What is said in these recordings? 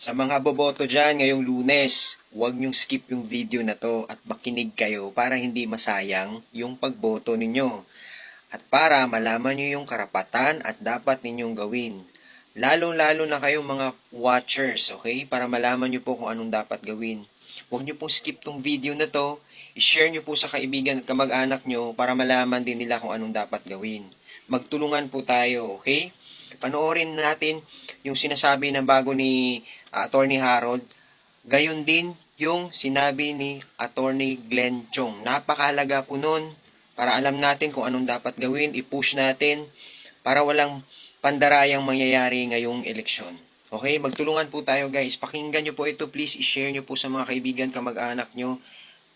Sa mga boboto dyan ngayong lunes, huwag niyong skip yung video na to at makinig kayo para hindi masayang yung pagboto ninyo. At para malaman niyo yung karapatan at dapat ninyong gawin. Lalong-lalo na kayong mga watchers, okay? Para malaman niyo po kung anong dapat gawin. Huwag niyo pong skip tong video na to. I-share niyo po sa kaibigan at kamag-anak niyo para malaman din nila kung anong dapat gawin. Magtulungan po tayo, okay? Panoorin natin yung sinasabi ng bago ni ah, Attorney Harold. Gayon din yung sinabi ni Attorney Glenn Chong. Napakahalaga po nun para alam natin kung anong dapat gawin, i-push natin para walang pandarayang mangyayari ngayong eleksyon. Okay, magtulungan po tayo guys. Pakinggan nyo po ito please. I-share nyo po sa mga kaibigan, kamag-anak nyo.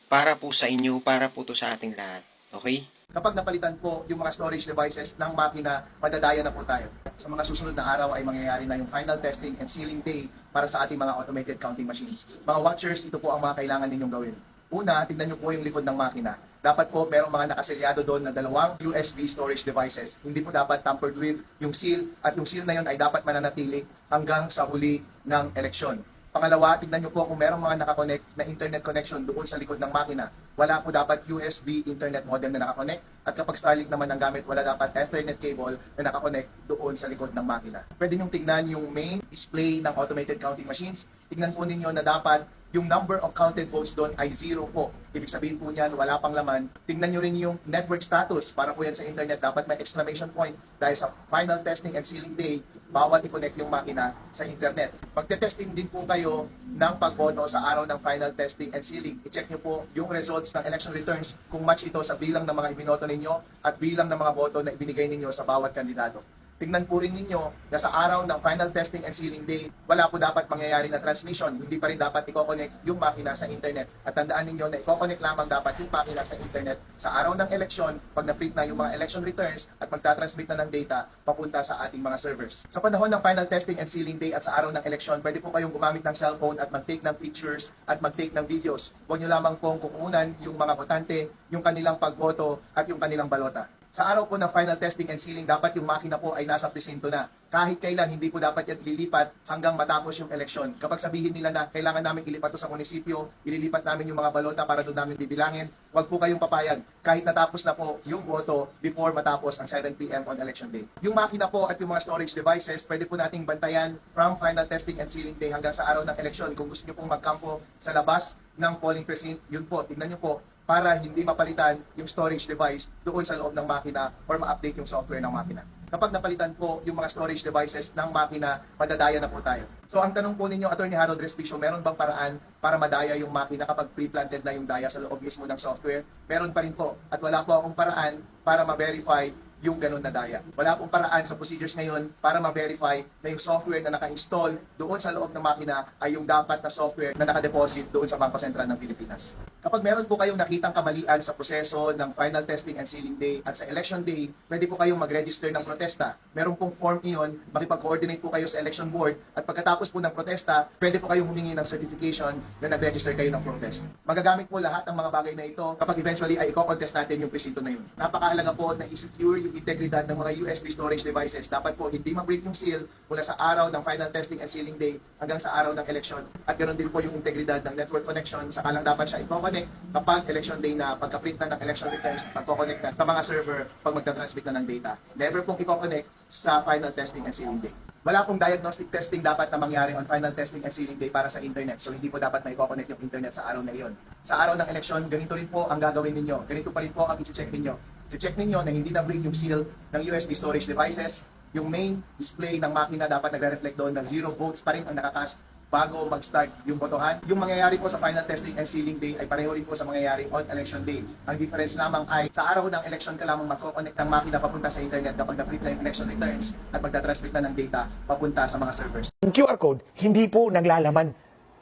Para po sa inyo, para po to sa ating lahat. Okay? Kapag napalitan po yung mga storage devices ng makina, madadaya na po tayo. Sa mga susunod na araw ay mangyayari na yung final testing and sealing day para sa ating mga automated counting machines. Mga watchers, ito po ang mga kailangan ninyong gawin. Una, tignan nyo po yung likod ng makina. Dapat po merong mga nakaselyado doon na dalawang USB storage devices. Hindi po dapat tampered with yung seal at yung seal na yun ay dapat mananatili hanggang sa huli ng eleksyon. Pangalawa, tignan nyo po kung merong mga nakakonect na internet connection doon sa likod ng makina. Wala po dapat USB internet modem na nakakonect. At kapag Starlink naman ang gamit, wala dapat Ethernet cable na nakakonect doon sa likod ng makina. Pwede nyo tignan yung main display ng automated counting machines. Tignan po ninyo na dapat yung number of counted votes doon ay zero po. Ibig sabihin po niyan, wala pang laman. Tingnan nyo rin yung network status. Para po yan sa internet, dapat may exclamation point dahil sa final testing and sealing day, bawat i-connect yung makina sa internet. Magte-testing din po kayo ng pagboto sa araw ng final testing and sealing. I-check nyo po yung results ng election returns kung match ito sa bilang ng mga ibinoto ninyo at bilang ng mga boto na ibinigay ninyo sa bawat kandidato. Tingnan po rin ninyo na sa araw ng final testing and sealing day, wala po dapat mangyayari na transmission. Hindi pa rin dapat i-connect yung makina sa internet. At tandaan ninyo na i-connect lamang dapat yung makina sa internet sa araw ng eleksyon pag na-print na yung mga election returns at magtatransmit na ng data papunta sa ating mga servers. Sa panahon ng final testing and sealing day at sa araw ng eleksyon, pwede po kayong gumamit ng cellphone at mag-take ng pictures at mag-take ng videos. Huwag nyo lamang pong kukunan yung mga botante, yung kanilang pagboto at yung kanilang balota. Sa araw po ng final testing and sealing, dapat yung makina po ay nasa presinto na. Kahit kailan, hindi po dapat yan ililipat hanggang matapos yung eleksyon. Kapag sabihin nila na kailangan namin ilipat to sa munisipyo, ililipat namin yung mga balota para doon namin bibilangin, huwag po kayong papayag. Kahit natapos na po yung boto before matapos ang 7 p.m. on election day. Yung makina po at yung mga storage devices, pwede po nating bantayan from final testing and sealing day hanggang sa araw ng eleksyon. Kung gusto nyo pong magkampo sa labas ng polling precinct, yun po, tingnan nyo po, para hindi mapalitan yung storage device doon sa loob ng makina or ma-update yung software ng makina. Kapag napalitan po yung mga storage devices ng makina, madadaya na po tayo. So ang tanong po ninyo, Attorney Harold Respicio, meron bang paraan para madaya yung makina kapag pre-planted na yung daya sa loob mismo ng software? Meron pa rin po. At wala po akong paraan para ma-verify yung ganun na daya. Wala pong paraan sa procedures ngayon para ma-verify na yung software na naka-install doon sa loob ng makina ay yung dapat na software na naka-deposit doon sa Bangko Sentral ng Pilipinas. Kapag meron po kayong nakitang kamalian sa proseso ng final testing and sealing day at sa election day, pwede po kayong mag-register ng protesta. Meron pong form iyon, makipag-coordinate po kayo sa election board at pagkatapos po ng protesta, pwede po kayong humingi ng certification na nag-register kayo ng protest. Magagamit po lahat ng mga bagay na ito kapag eventually ay i-contest natin yung presinto na yun. Napakahalaga po na i-secure yung integridad ng mga USB storage devices. Dapat po hindi ma-break yung seal mula sa araw ng final testing and sealing day hanggang sa araw ng election. At ganoon din po yung integridad ng network connection. Saka lang dapat siya i-connect kapag election day na pagka-print na ng election returns, pagko-connect na sa mga server pag magta-transmit na ng data. Never pong i-connect sa final testing and sealing day. Wala pong diagnostic testing dapat na mangyari on final testing and sealing day para sa internet. So hindi po dapat na i-connect yung internet sa araw na iyon. Sa araw ng eleksyon, ganito rin po ang gagawin ninyo. Ganito pa rin po ang i-check ninyo. I-check ninyo na hindi na-break yung seal ng USB storage devices. Yung main display ng makina dapat nagre-reflect doon na zero votes pa rin ang nakakast bago mag-start yung botohan. Yung mangyayari po sa final testing and sealing day ay pareho rin po sa mangyayari on election day. Ang difference lamang ay sa araw ng election ka lamang magkoconnect ng makina papunta sa internet kapag na-print na election returns at magta-transmit na ng data papunta sa mga servers. Yung QR code, hindi po naglalaman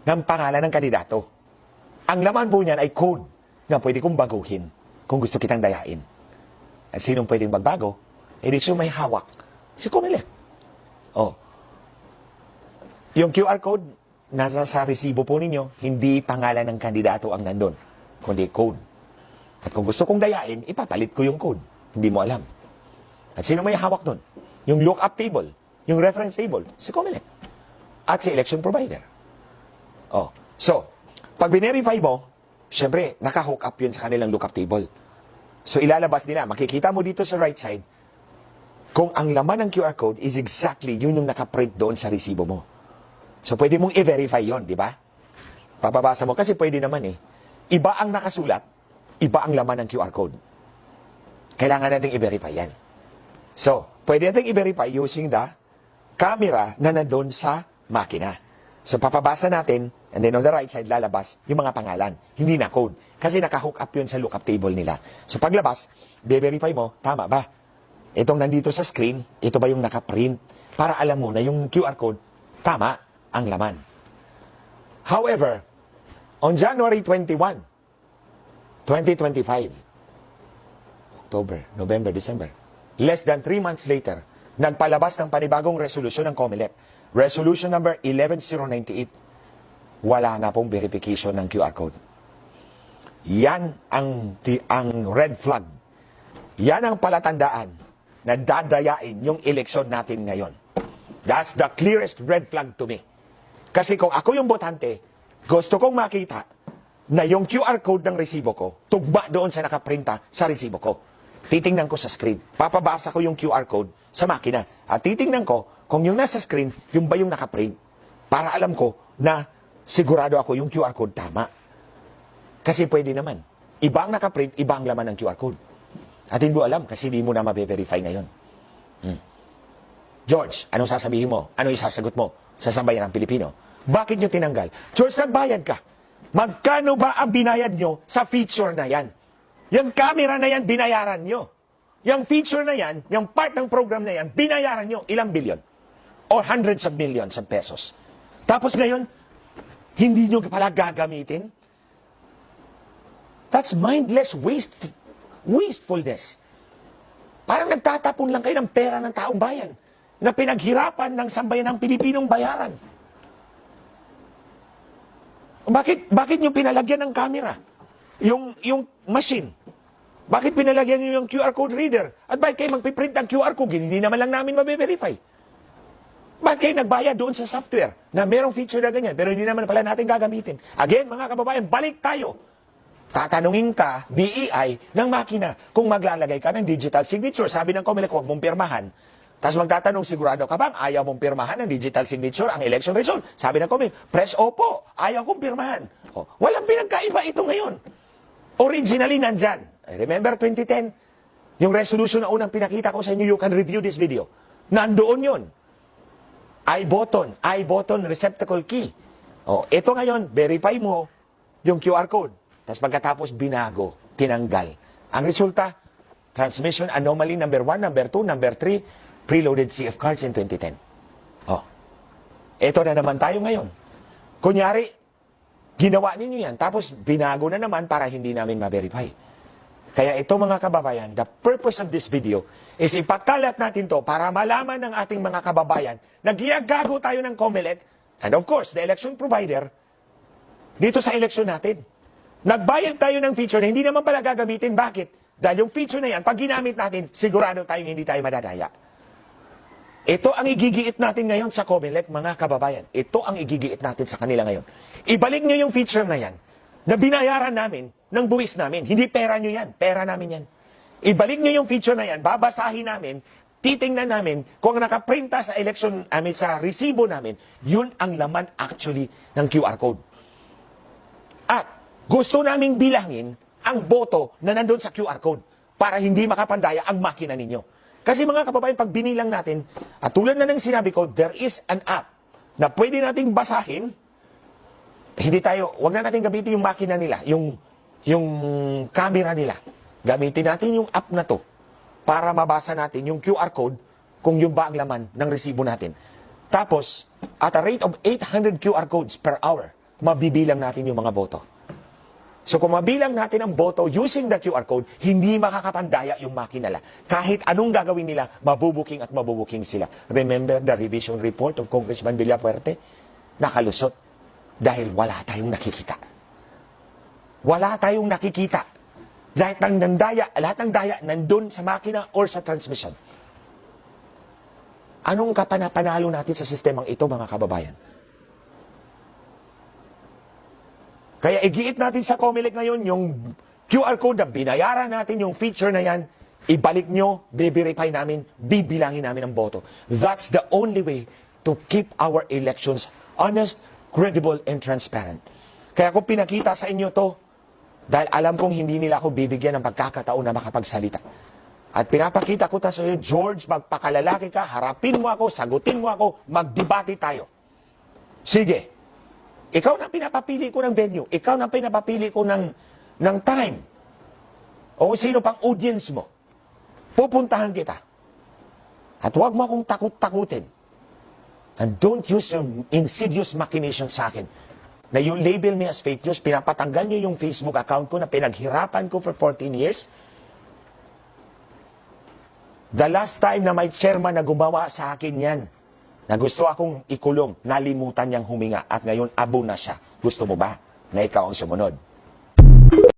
ng pangalan ng kandidato. Ang laman po niyan ay code na pwede kong baguhin kung gusto kitang dayain. At sinong pwedeng magbago? Eh di may hawak. Si Comelec. Oh. Yung QR code, nasa sa resibo po ninyo, hindi pangalan ng kandidato ang nandun, kundi code. At kung gusto kong dayain, ipapalit ko yung code. Hindi mo alam. At sino may hawak doon? Yung lookup table, yung reference table, si Comelec. at sa election provider. Oh. So, pag binerify mo, syempre, naka-hook up yun sa kanilang lookup table. So, ilalabas nila. Makikita mo dito sa right side kung ang laman ng QR code is exactly yun yung nakaprint doon sa resibo mo. So, pwede mong i-verify yon di ba? Papabasa mo kasi pwede naman eh. Iba ang nakasulat, iba ang laman ng QR code. Kailangan nating i-verify yan. So, pwede nating i-verify using the camera na nandun sa makina. So, papabasa natin, and then on the right side, lalabas yung mga pangalan. Hindi na code. Kasi naka-hook up yun sa lookup table nila. So, paglabas, be-verify mo, tama ba? Itong nandito sa screen, ito ba yung nakaprint? Para alam mo na yung QR code, tama ang laman. However, on January 21, 2025, October, November, December, less than 3 months later, nagpalabas ng panibagong resolusyon ng COMELEC. Resolution number 11098. Wala na pong verification ng QR code. Yan ang, ang red flag. Yan ang palatandaan na dadayain yung eleksyon natin ngayon. That's the clearest red flag to me. Kasi kung ako yung botante, gusto kong makita na yung QR code ng resibo ko, tugma doon sa nakaprinta sa resibo ko. Titingnan ko sa screen. Papabasa ko yung QR code sa makina. At titingnan ko kung yung nasa screen, yung ba yung nakaprint. Para alam ko na sigurado ako yung QR code tama. Kasi pwede naman. Iba ang nakaprint, iba ang laman ng QR code. At hindi mo alam kasi hindi mo na mabe-verify ngayon. Hmm. George, anong sasabihin mo? Ano isasagot mo sa sambayan ng Pilipino? Bakit nyo tinanggal? George, nagbayad ka. Magkano ba ang binayad nyo sa feature na yan? Yung camera na yan, binayaran nyo. Yung feature na yan, yung part ng program na yan, binayaran nyo ilang bilyon? Or hundreds of millions of pesos. Tapos ngayon, hindi nyo pala gagamitin? That's mindless waste, wastefulness. Parang nagtatapon lang kayo ng pera ng taong bayan na pinaghirapan ng sambayan ng Pilipinong bayaran. Bakit, bakit nyo pinalagyan ng camera? Yung, yung machine. Bakit pinalagyan nyo yung QR code reader? At bakit kayo magpiprint ng QR code? Hindi naman lang namin mabe-verify. Bakit kayo nagbayad doon sa software na merong feature na ganyan pero hindi naman pala natin gagamitin? Again, mga kababayan, balik tayo. Tatanungin ka, BEI, ng makina kung maglalagay ka ng digital signature. Sabi ng COMELEC, huwag mong pirmahan. Tapos magtatanong, sigurado ka bang ayaw mong pirmahan ng digital signature ang election result? Sabi ng COMELEC, press opo, ayaw kong pirmahan. O, walang pinagkaiba ito ngayon. Originally, nandyan. Remember 2010, yung resolution na unang pinakita ko sa inyo, you can review this video. Nandoon yun. I button, I button receptacle key. O, ito ngayon, verify mo yung QR code. Tapos pagkatapos binago, tinanggal. Ang resulta, transmission anomaly number 1, number 2, number 3, preloaded CF cards in 2010. Oh. Ito na naman tayo ngayon. Kunyari, ginawa ninyo yan, tapos binago na naman para hindi namin ma-verify. Kaya ito mga kababayan, the purpose of this video is ipagkalat natin to para malaman ng ating mga kababayan na ginagago tayo ng COMELEC and of course, the election provider dito sa election natin. Nagbayad tayo ng feature na hindi naman pala gagamitin. Bakit? Dahil yung feature na yan, pag ginamit natin, sigurado tayong hindi tayo madadaya. Ito ang igigiit natin ngayon sa COMELEC, mga kababayan. Ito ang igigiit natin sa kanila ngayon. Ibalik nyo yung feature na yan, na binayaran namin ng buwis namin. Hindi pera nyo yan, pera namin yan. Ibalik nyo yung feature na yan, babasahin namin, titingnan namin kung nakaprinta sa election, amin sa resibo namin, yun ang laman actually ng QR code. At gusto naming bilangin ang boto na nandun sa QR code para hindi makapandaya ang makina ninyo. Kasi mga kababayan, pag binilang natin, at tulad na ng sinabi ko, there is an app na pwede nating basahin. Hindi tayo, wag na natin gamitin yung makina nila, yung, yung camera nila. Gamitin natin yung app na to para mabasa natin yung QR code kung yung ba ang laman ng resibo natin. Tapos, at a rate of 800 QR codes per hour, mabibilang natin yung mga boto. So kung mabilang natin ang boto using the QR code, hindi makakapandaya yung makinala. Kahit anong gagawin nila, mabubuking at mabubuking sila. Remember the revision report of Congressman Villapuerte? Nakalusot dahil wala tayong nakikita. Wala tayong nakikita. Lahat ng nandaya, lahat ng daya nandun sa makina or sa transmission. Anong kapanapanalo natin sa sistemang ito, mga kababayan? Kaya igiit natin sa Comelec ngayon yung QR code na binayaran natin yung feature na yan, ibalik nyo, biverify namin, bibilangin namin ang boto. That's the only way to keep our elections honest, credible, and transparent. Kaya kung pinakita sa inyo to, dahil alam kong hindi nila ako bibigyan ng pagkakataon na makapagsalita. At pinapakita ko ta sa iyo, George, magpakalalaki ka, harapin mo ako, sagutin mo ako, magdebate tayo. Sige, ikaw na pinapapili ko ng venue. Ikaw na pinapapili ko ng, ng time. O sino pang audience mo. Pupuntahan kita. At huwag mo akong takot-takutin. And don't use your insidious machination sa akin. Na you label me as fake news, pinapatanggal niyo yung Facebook account ko na pinaghirapan ko for 14 years. The last time na may chairman na gumawa sa akin yan, na gusto akong ikulong, nalimutan niyang huminga at ngayon abo na siya. Gusto mo ba na ikaw ang sumunod?